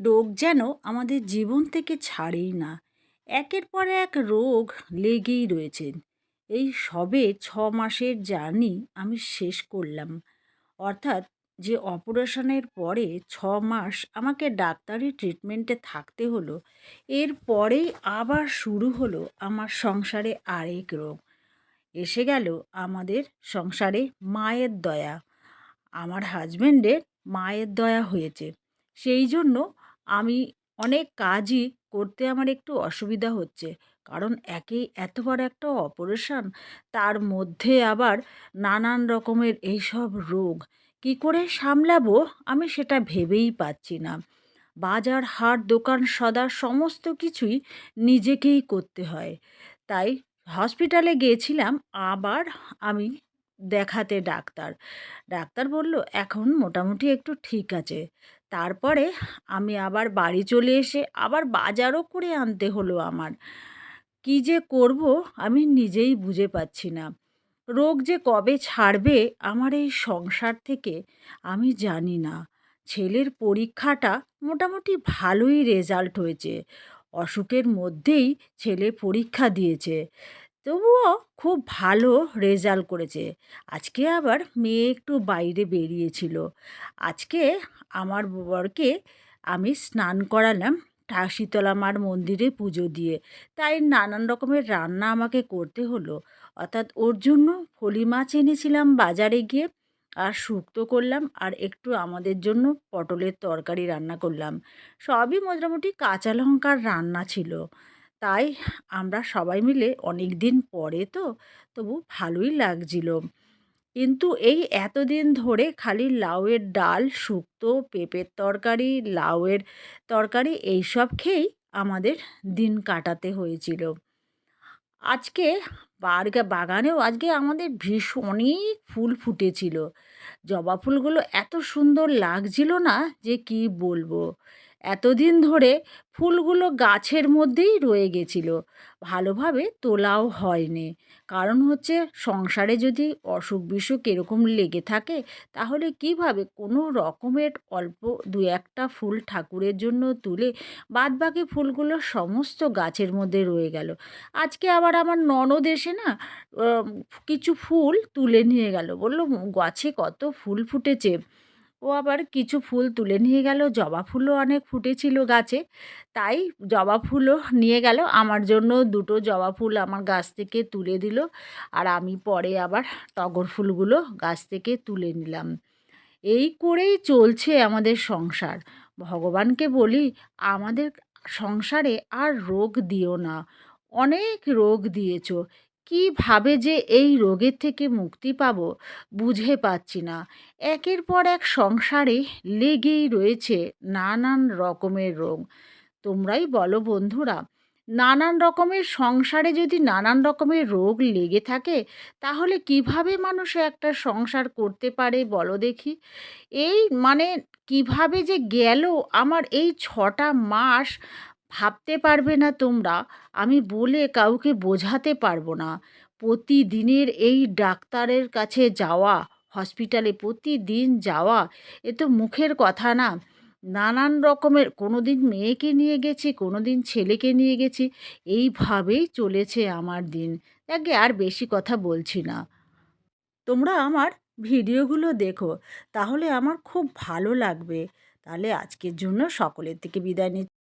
রোগ যেন আমাদের জীবন থেকে ছাড়েই না। একের পর এক রোগ লেগেই রয়েছে। এই সবে ছ মাসের জার্নি আমি শেষ করলাম। অর্থাৎ যে অপারেশনের পরে ছ মাস আমাকে ডাক্তারি ট্রিটমেন্টে থাকতে হলো, এর পরেই আবার শুরু হলো আমার সংসারে আরেক রোগ। এসে গেল আমাদের সংসারে মায়ের দয়া। আমার হাজব্যান্ডের মায়ের দয়া হয়েছে। সেই জন্য আমি অনেক কাজই করতে আমার একটু অসুবিধা হচ্ছে। কারণ একেই এত বড় একটা অপারেশন, তার মধ্যে আবার নানান রকমের এইসব রোগ। কি করে সামলাবো? আমি সেটা ভেবেই পাচ্ছি না। বাজার, হাট, দোকান, সদা সমস্ত কিছুই নিজেকেই করতে হয়। তাই হসপিটালে গিয়েছিলাম আবার আমি দেখাতে ডাক্তার। ডাক্তার বলল, এখন মোটামুটি একটু ঠিক আছে। তারপরে আমি আবার বাড়ি চলে এসে আবার বাজারও করে আনতে হলো আমার। কী যে করব আমি নিজেই বুঝে পাচ্ছি না। রোগ যে কবে ছাড়বে আমার এই সংসার থেকে আমি জানি না। ছেলের পরীক্ষাটা মোটামুটি ভালোই রেজাল্ট হয়েছে। অসুখের মধ্যেই ছেলে পরীক্ষা দিয়েছে। তবুও খুব ভালো রেজাল্ট করেছে। আজকে আবার মেয়ে একটু বাইরে বেরিয়েছিল। আজকে আমার বরকে আমি স্নান করালাম শীতলা মার মন্দিরে পুজো দিয়ে। তাই নানান রকমের রান্না আমাকে করতে হলো। অর্থাৎ ওর জন্য ফলি মাছ এনেছিলাম বাজারে গিয়ে আর শুক্তো করলাম আর একটু আমাদের জন্য পটলের তরকারি রান্না করলাম। সবই মোটামুটি কাঁচা লঙ্কার রান্না ছিল। তাই আমরা সবাই মিলে অনেক দিন পরে তো তবু ভালোই লাগছিল। কিন্তু এই এতদিন ধরে খালি লাউয়ের ডাল, শুক্তো, পেঁপের তরকারি, লাউয়ের তরকারি এইসব খেয়েই আমাদের দিন কাটাতে হয়েছিল। আজকে বারগা বাগানেও আজকে আমাদের ভীষণ অনেক ফুল ফুটেছিল। জবা ফুলগুলো এত সুন্দর লাগছিল না যে কি বলব? এতদিন ধরে ফুলগুলো গাছের মধ্যেই রয়ে গেছিল। ভালোভাবে তোলাও হয়নি। কারণ হচ্ছে সংসারে যদি অসুখ বিসুখ এরকম লেগে থাকে, তাহলে কীভাবে কোনো রকমের অল্প দু একটা ফুল ঠাকুরের জন্য তুলে বাদ বাকি ফুলগুলো সমস্ত গাছের মধ্যে রয়ে গেল। আজকে আবার আমার ননদ এসে না কিছু ফুল তুলে নিয়ে গেল। বলল, গাছে কত ফুল ফুটেছে। ও আবার কিছু ফুল তুলে নিয়ে গেল। জবা ফুলও অনেক ফুটেছিল গাছে। তাই জবা ফুলও নিয়ে গেল। আমার জন্য দুটো জবা ফুল আমার গাছ থেকে তুলে দিল। আর আমি পরে আবার টগর ফুলগুলো গাছ থেকে তুলে নিলাম। এই করেই চলছে আমাদের সংসার। ভগবানকে বলি, আমাদের সংসারে আর রোগ দিও না। অনেক রোগ দিয়েছ। কীভাবে যে এই রোগের থেকে মুক্তি পাব বুঝে পাচ্ছি না। একের পর এক সংসারে লেগেই রয়েছে নানান রকমের রোগ। তোমরাই বলো বন্ধুরা, নানান রকমের সংসারে যদি নানান রকমের রোগ লেগে থাকে, তাহলে কীভাবে মানুষ একটা সংসার করতে পারে বলো দেখি? এই মানে কীভাবে যে গেল আমার এই ছটা মাস ভাবতে পারবে না তোমরা, আমি বলে কাউকে বোঝাতে পারব না। প্রতিদিনের এই ডাক্তারের কাছে যাওয়া, হসপিটালে প্রতিদিন যাওয়া, এ তো মুখের কথা না। নানান রকমের কোনো দিন মেয়েকে নিয়ে গেছি কোনো দিন ছেলেকে নিয়ে গেছি, এইভাবেই চলেছে আমার দিন। আগে আর বেশি কথা বলছি না। তোমরা আমার ভিডিওগুলো দেখো, তাহলে আমার খুব ভালো লাগবে। তাহলে আজকের জন্য সকলের থেকে বিদায় নিচ্ছি।